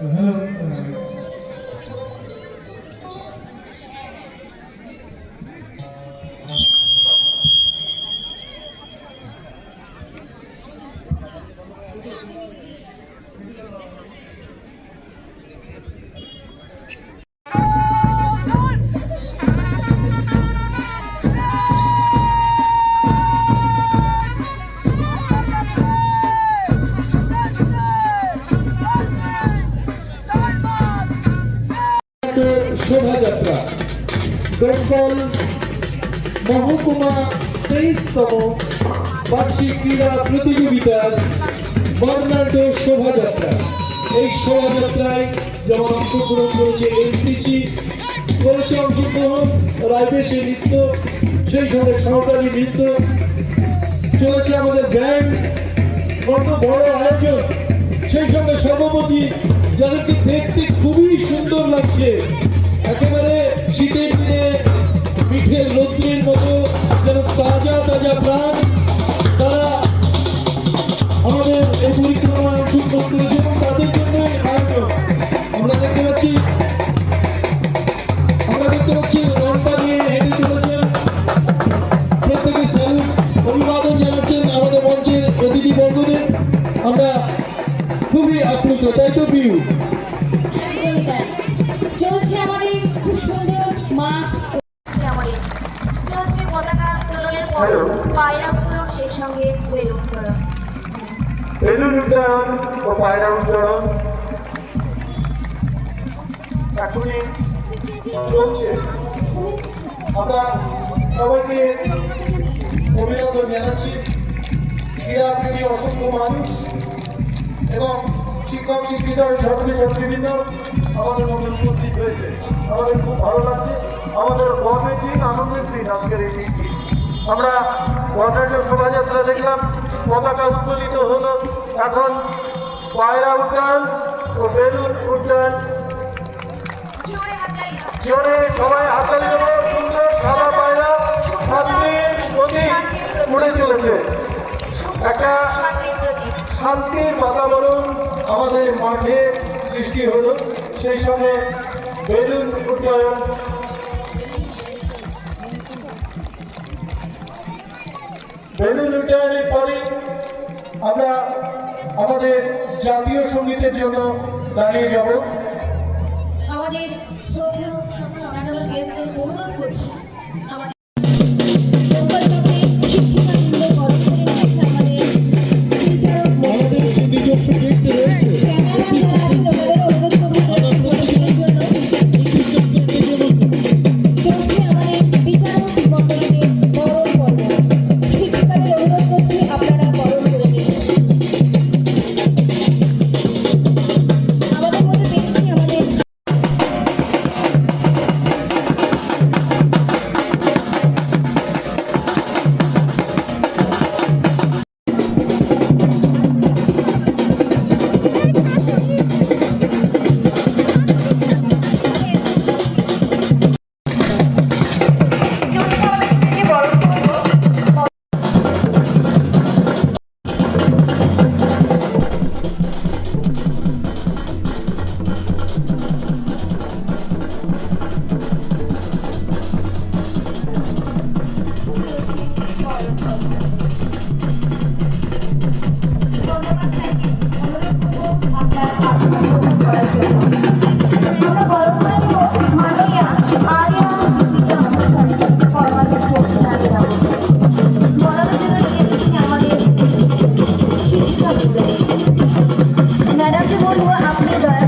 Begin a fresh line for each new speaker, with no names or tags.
Mm-hmm. শোভাযাত্রা। বেঙ্গল মহকুমা তেইশতম বার্ষিক ক্রীড়া প্রতিযোগিতার বর্ণাঢ্য শোভাযাত্রা। এই শোভাযাত্রায় যেমন অংশগ্রহণ করেছে এনসিসি, করেছে অংশগ্রহণ রায়বেশী নৃত্য, সেই সঙ্গে সরকারি নৃত্য, চলেছে আমাদের ব্যান্ড, কত বড় আয়োজন। সেই সঙ্গে সভাপতি যাদেরকে দেখতে সুন্দর লাগছে। একেবারে শীতের দিনে পিঠের রৌদ্রের মতো যেন তাজা তাজা প্রাণ তারা আমাদের এই পরিক্রমায় অংশগ্রহণ করেছে এবং তাদের আমরা দেখতে পাচ্ছি, আমরা দেখতে পাচ্ছি নিয়ে হেঁটে চলেছেন। প্রত্যেকে স্যালুট অভিবাদন জানাচ্ছেন আমাদের মঞ্চের আমরা খুবই আপ্লুত, তাই তো পিউ।
চলছে আমাদের খুব সুন্দর মাঠ। আমাদের চলছে পতাকা উত্তোলনের পর পায়রা উত্তোলন সেই সঙ্গে বেলুন উত্তোলন
বেলুন ও পায়রা উড্ডয়ন এখনই চলছে। আমরা সবাইকে অভিনন্দন জানাচ্ছি। ক্রীড়াপ্রেমী অসংখ্য মানুষ এবং শিক্ষক ও ছাত্রী ছাত্রীবৃন্দ আমাদের মধ্যে উপস্থিত হয়েছে। আমাদের খুব ভালো লাগছে। আমাদের গর্বের দিন আনন্দের দিন আজকের এই দিনটি। আমরা বর্ণাঢ্য শোভাযাত্রা দেখলাম, পতাকা উত্তোলিত হলো। এখন পায়রা উদ্যান ও বেলুন উদ্যান।
জোরে
সবাই হাততালি দেবো। সুন্দর সাদা পায়রা শান্তির প্রতীক উড়ে চলেছে। একটা
শান্তির
বাতাবরণ আমাদের মাঠে সৃষ্টি হলো, সেই সঙ্গে বেলুন উড্ডয়ন বেলুন উড্ডয়নের পরে আমরা আমাদের জাতীয় সঙ্গীতের জন্য দাঁড়িয়ে যাব।
ম্যাডামকে বলব আপনি দয়া